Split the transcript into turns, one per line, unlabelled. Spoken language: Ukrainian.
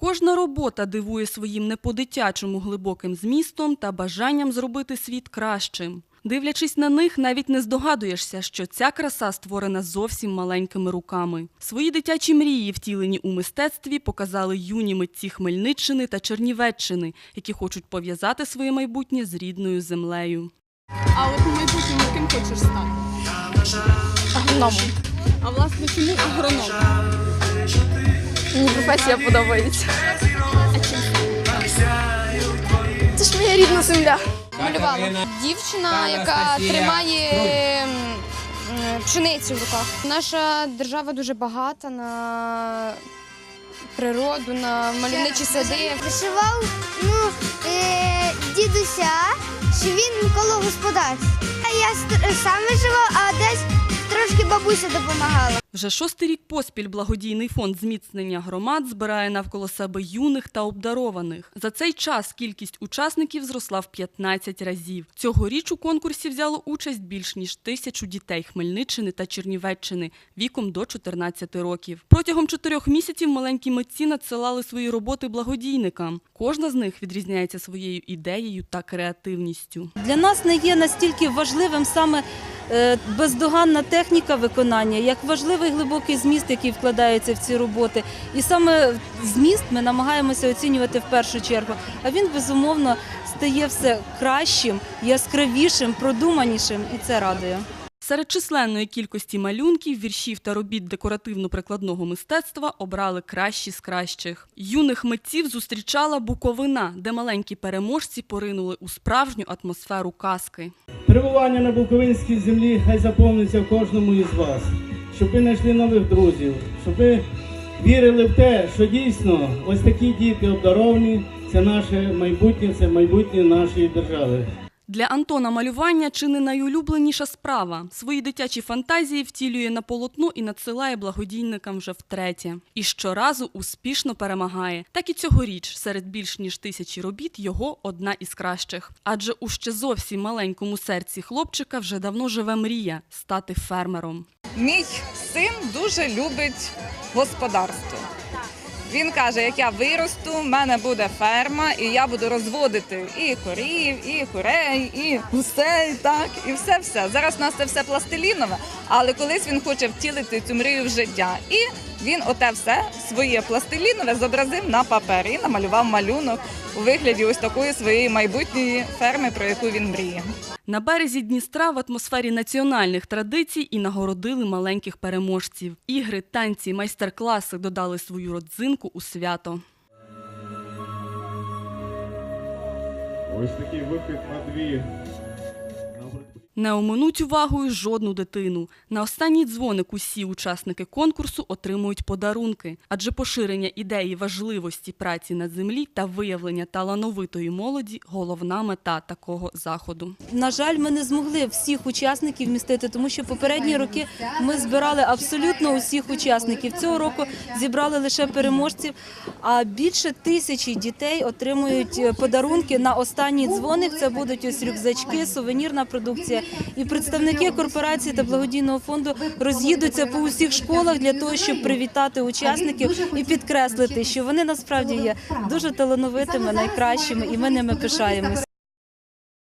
Кожна робота дивує своїм не по-дитячому глибоким змістом та бажанням зробити світ кращим. Дивлячись на них, навіть не здогадуєшся, що ця краса створена зовсім маленькими руками. Свої дитячі мрії, втілені у мистецтві, показали юні митці Хмельниччини та Чернівеччини, які хочуть пов'язати своє майбутнє з рідною землею.
А от у майбутньому ким хочеш стати?
Агрономом.
А власне чому агроном?
Професія подобається. Це ж моя рідна земля. Малювала. Дівчина, яка тримає м, пшеницю в руках. Наша держава дуже багата на природу, на мальовничі сади.
Вишивав ну, е, дідуся, що він коло господарств. А я ст- сам вишивав, а десь трошки бабуся допомагала.
Вже шостий рік поспіль благодійний фонд зміцнення громад збирає навколо себе юних та обдарованих. За цей час кількість учасників зросла в 15 разів. Цьогоріч у конкурсі взяло участь більш ніж тисячу дітей Хмельниччини та Чернівеччини віком до 14 років. Протягом чотирьох місяців маленькі митці надсилали свої роботи благодійникам. Кожна з них відрізняється своєю ідеєю та креативністю.
Для нас не є настільки важливим саме бездоганна техніка виконання, як важливий глибокий зміст, який вкладається в ці роботи. І саме зміст ми намагаємося оцінювати в першу чергу. А він безумовно стає все кращим, яскравішим, продуманішим, і це радує.
Серед численної кількості малюнків, віршів та робіт декоративно-прикладного мистецтва обрали кращі з кращих. Юних митців зустрічала Буковина, де маленькі переможці поринули у справжню атмосферу казки.
Перебування на Буковинській землі хай заповниться в кожному із вас, щоб ви знайшли нових друзів, щоб ви вірили в те, що дійсно ось такі діти обдаровані це наше майбутнє, це майбутнє нашої держави.
Для Антона малювання чи не найулюбленіша справа. Свої дитячі фантазії втілює на полотно і надсилає благодійникам вже втретє. І щоразу успішно перемагає. Так і цьогоріч серед більш ніж тисячі робіт його одна із кращих. Адже у ще зовсім маленькому серці хлопчика вже давно живе мрія стати фермером.
Мій син дуже любить господарство. Він каже, як я виросту, в мене буде ферма, і я буду розводити і корів, і курей, і гусей, так, і все все. Зараз у нас це все пластилінове, але колись він хоче втілити цю мрію в життя. І він оте все своє пластилінове зобразив на папері і намалював малюнок у вигляді ось такої своєї майбутньої ферми, про яку він мріє.
На березі Дністра в атмосфері національних традицій і нагородили маленьких переможців. Ігри, танці, майстер-класи додали свою родзинку у свято.
Ось такий вихід на дві.
Не оминуть увагою жодну дитину. На останній дзвоник усі учасники конкурсу отримують подарунки, адже поширення ідеї важливості праці на землі та виявлення талановитої молоді головна мета такого заходу.
На жаль, ми не змогли всіх учасників містити, тому що попередні роки ми збирали абсолютно усіх учасників. Цього року зібрали лише переможців, а більше тисячі дітей отримують е, подарунки на останній дзвоник. Це будуть ось рюкзачки, сувенірна продукція. І представники корпорації та благодійного фонду роз'їдуться по усіх школах для того, щоб привітати учасників і підкреслити, що вони насправді є дуже талановитими, найкращими, і ми ними пишаємось.